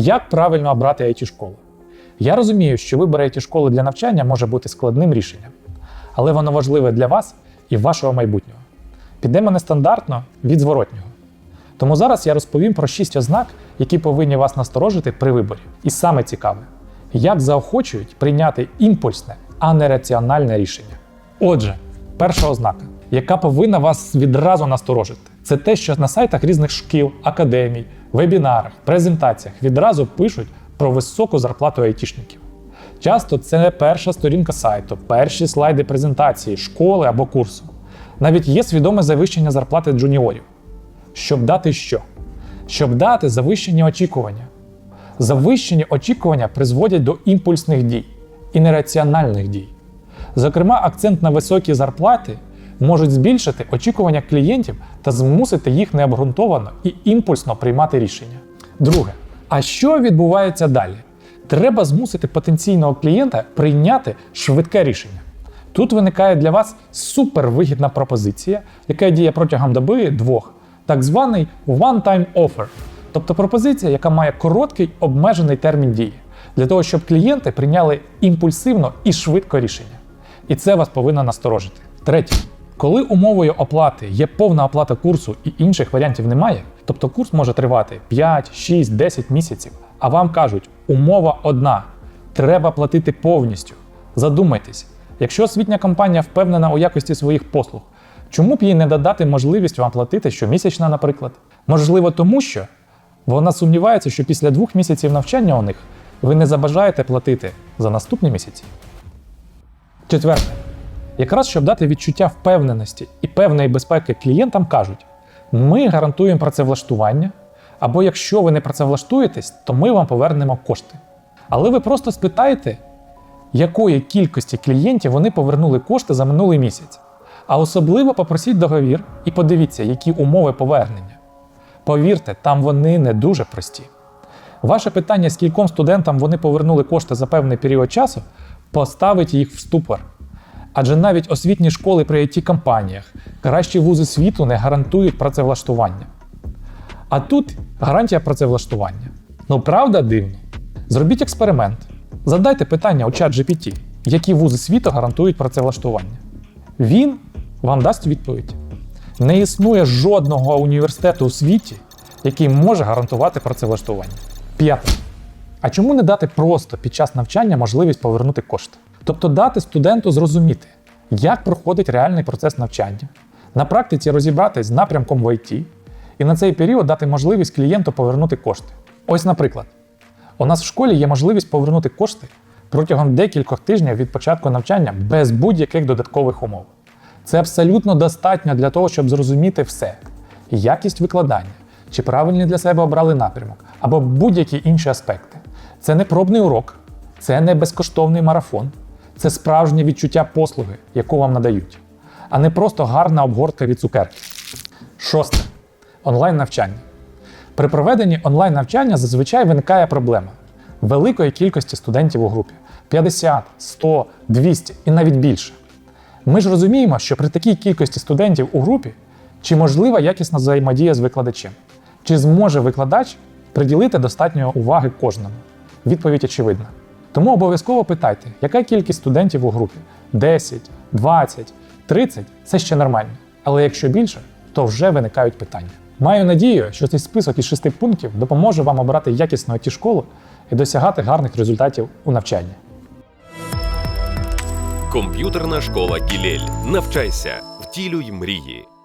Як правильно обрати it школу Я розумію, що вибір it школи для навчання може бути складним рішенням, але воно важливе для вас і вашого майбутнього. Підемо нестандартно від зворотнього. Тому зараз я розповім про шість ознак, які повинні вас насторожити при виборі. І саме цікаве, як заохочують прийняти імпульсне, а не раціональне рішення. Отже, перша ознака, яка повинна вас відразу насторожити, це те, що на сайтах різних шкіл, академій, вебінарах, презентаціях відразу пишуть про високу зарплату айтішників. Часто це перша сторінка сайту, перші слайди презентації, школи або курсу. Навіть є свідоме завищення зарплати джуніорів. Щоб дати що? Щоб дати завищені очікування. Завищені очікування призводять до імпульсних дій і нераціональних дій. Зокрема, акцент на високі зарплати можуть збільшити очікування клієнтів та змусити їх необґрунтовано і імпульсно приймати рішення. Друге, а що відбувається далі? Треба змусити потенційного клієнта прийняти швидке рішення. Тут виникає для вас супервигідна пропозиція, яка діє протягом доби двох, так званий one-time offer, тобто пропозиція, яка має короткий обмежений термін дії, для того, щоб клієнти прийняли імпульсивно і швидко рішення. І це вас повинно насторожити. Третє. Коли умовою оплати є повна оплата курсу і інших варіантів немає, тобто курс може тривати 5, 6, 10 місяців, а вам кажуть, умова одна: треба платити повністю. Задумайтесь, якщо освітня компанія впевнена у якості своїх послуг, чому б їй не додати можливість вам платити щомісячно, наприклад? Можливо, тому що вона сумнівається, що після двох місяців навчання у них ви не забажаєте платити за наступні місяці. Четверте. Якраз щоб дати відчуття впевненості і певної безпеки клієнтам кажуть: ми гарантуємо працевлаштування, або якщо ви не працевлаштуєтесь, то ми вам повернемо кошти. Але ви просто спитаєте, якої кількості клієнтів вони повернули кошти за минулий місяць. А особливо попросіть договір і подивіться, які умови повернення. Повірте, там вони не дуже прості. Ваше питання, скільком студентам вони повернули кошти за певний період часу, поставить їх в ступор. Адже навіть освітні школи при it компаніях кращі вузи світу не гарантують працевлаштування. А тут гарантія працевлаштування. Ну правда дивно? Зробіть експеримент. Задайте питання у чат GPT, які вузи світу гарантують працевлаштування. Він вам дасть відповідь. Не існує жодного університету у світі, який може гарантувати працевлаштування. П'яте. А чому не дати просто під час навчання можливість повернути кошти? Тобто дати студенту зрозуміти, як проходить реальний процес навчання, на практиці розібратись з напрямком в ІТ, і на цей період дати можливість клієнту повернути кошти. Ось, наприклад, у нас в школі є можливість повернути кошти протягом декількох тижнів від початку навчання без будь-яких додаткових умов. Це абсолютно достатньо для того, щоб зрозуміти все: якість викладання, чи правильний для себе обрали напрямок, або будь-які інші аспекти. Це не пробний урок, це не безкоштовний марафон, це справжнє відчуття послуги, яку вам надають, а не просто гарна обгортка від цукерки. Шосте онлайн навчання. При проведенні онлайн навчання зазвичай виникає проблема великої кількості студентів у групі 50, 100, 200 і навіть більше. Ми ж розуміємо, що при такій кількості студентів у групі чи можлива якісна взаємодія з викладачем, чи зможе викладач приділити достатньо уваги кожному. Відповідь очевидна. Тому обов'язково питайте, яка кількість студентів у групі 10, 20, 30 це ще нормально. Але якщо більше, то вже виникають питання. Маю надію, що цей список із шести пунктів допоможе вам обрати якісну it школу і досягати гарних результатів у навчанні. Комп'ютерна школа Гілель. Навчайся, втілюй мрії.